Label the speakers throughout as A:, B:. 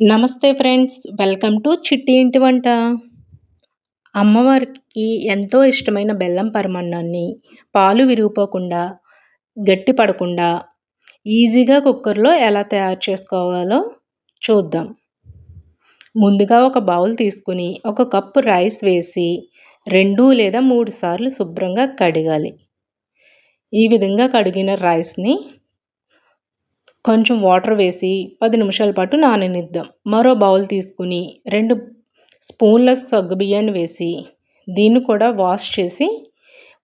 A: నమస్తే friends welcome to చిట్టి ఇంటి వంట. అమ్మవారికి ఎంతో ఇష్టమైన బెల్లం పరమాన్నాన్ని పాలు విరిగిపోకుండా గట్టి పడకుండా ఈజీగా కుక్కర్లో ఎలా తయారు చేసుకోవాలో చూద్దాం. ముందుగా ఒక బౌల్ తీసుకుని ఒక కప్పు రైస్ వేసి రెండు లేదా మూడు సార్లు శుభ్రంగా కడగాలి. ఈ విధంగా కడిగిన రైస్ని కొంచెం వాటర్ వేసి పది నిమిషాల పాటు నాననిద్దాం. మరో బౌల్ తీసుకుని రెండు స్పూన్ల సగ్గు బియ్యాన్ని వేసి దీన్ని కూడా వాష్ చేసి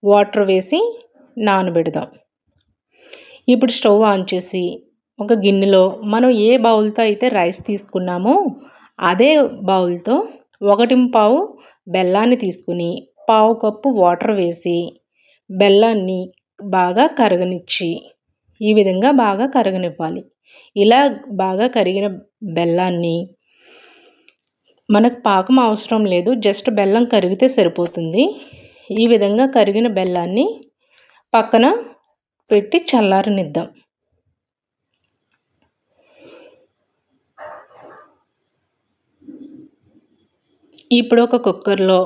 A: వాటర్ వేసి నానబెడదాం. ఇప్పుడు స్టవ్ ఆన్ చేసి ఒక గిన్నెలో మనం ఏ బౌల్తో అయితే రైస్ తీసుకున్నామో అదే బౌల్తో ఒకటి పావు బెల్లాన్ని తీసుకుని పావు కప్పు వాటర్ వేసి బెల్లాన్ని బాగా కరగనిచ్చి ఈ విధంగా బాగా కరగనివ్వాలి. ఇలా బాగా కరిగిన బెల్లాన్ని మనకు పాకం అవసరం లేదు జస్ట్ బెల్లం కరిగితే సరిపోతుంది. ఈ విధంగా కరిగిన బెల్లాన్ని పక్కన పెట్టి చల్లారనిద్దాం. ఇప్పుడు ఒక కుక్కర్లో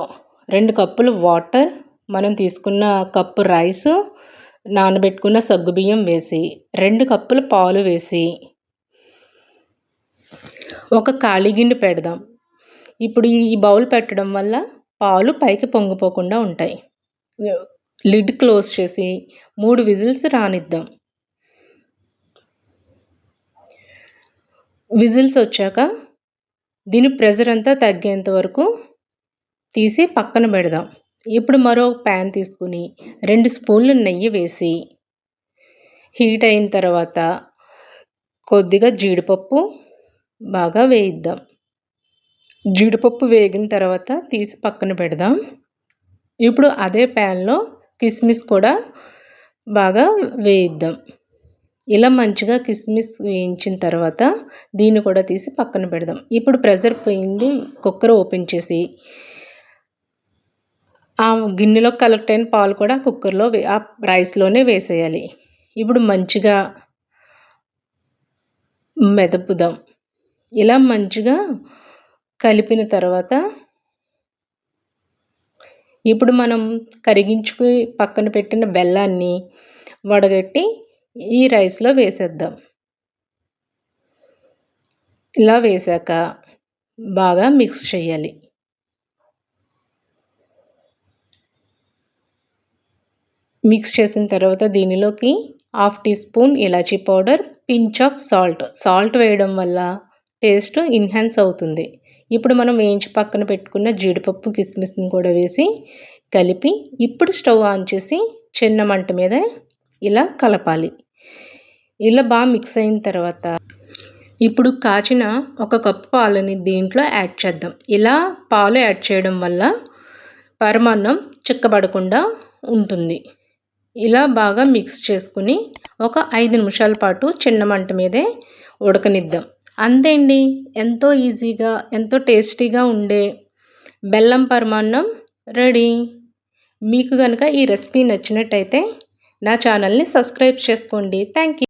A: రెండు కప్పులు వాటర్ మనం తీసుకున్న కప్పు రైస్ నానబెట్టుకున్న సగ్గుబియ్యం వేసి రెండు కప్పుల పాలు వేసి ఒక ఖాళీ గిన్నె పెడదాం. ఇప్పుడు ఈ బౌల్ పెట్టడం వల్ల పాలు పైకి పొంగిపోకుండా ఉంటాయి. లిడ్ క్లోజ్ చేసి మూడు విజిల్స్ రానిద్దాం. విజిల్స్ వచ్చాక దీని ప్రెజర్ అంతా తగ్గేంత వరకు తీసి పక్కన పెడదాం. ఇప్పుడు మరో ప్యాన్ తీసుకుని రెండు స్పూన్లు నెయ్యి వేసి హీట్ అయిన తర్వాత కొద్దిగా జీడిపప్పు బాగా వేయిద్దాం. జీడిపప్పు వేగిన తర్వాత తీసి పక్కన పెడదాం. ఇప్పుడు అదే ప్యాన్లో కిస్మిస్ కూడా బాగా వేయిద్దాం. ఇలా మంచిగా కిస్మిస్ వేయించిన తర్వాత దీన్ని కూడా తీసి పక్కన పెడదాం. ఇప్పుడు ప్రెషర్ పోయింది కుక్కర్ ఓపెన్ చేసి ఆ గిన్నెలో కలెక్ట్ అయిన పాలు కూడా కుక్కర్లో ఆ రైస్లోనే వేసేయాలి. ఇప్పుడు మంచిగా మెదపుదాం. ఇలా మంచిగా కలిపిన తర్వాత ఇప్పుడు మనం కరిగించుకుని పక్కన పెట్టిన బెల్లాన్ని వడగట్టి ఈ రైస్లో వేసేద్దాం. ఇలా వేసాక బాగా మిక్స్ చేయాలి. మిక్స్ చేసిన తర్వాత దీనిలోకి half teaspoon elaichi powder pinch of salt. Salt వేయడం వల్ల టేస్ట్ ఇన్హాన్స్ అవుతుంది. ఇప్పుడు మనం వేయించి పక్కన పెట్టుకున్న జీడిపప్పు కిస్మిస్ని కూడా వేసి కలిపి ఇప్పుడు స్టవ్ ఆన్ చేసి చిన్న మంట మీద ఇలా కలపాలి. ఇలా బాగా మిక్స్ అయిన తర్వాత ఇప్పుడు కాచిన ఒక కప్పు పాలని దీంట్లో యాడ్ చేద్దాం. ఇలా పాలు యాడ్ చేయడం వల్ల పరమాన్నం చిక్కబడకుండా ఉంటుంది. ఇలా బాగా మిక్స్ చేసుకుని ఒక ఐదు నిమిషాల పాటు చిన్న మంట మీదే ఉడకనిద్దాం. అంతే అండి ఎంతో ఈజీగా ఎంతో టేస్టీగా ఉండే బెల్లం పరమాన్నం రెడీ. మీకు కనుక ఈ రెసిపీ నచ్చినట్టయితే నా ఛానల్ని సబ్స్క్రైబ్ చేసుకోండి. Thank you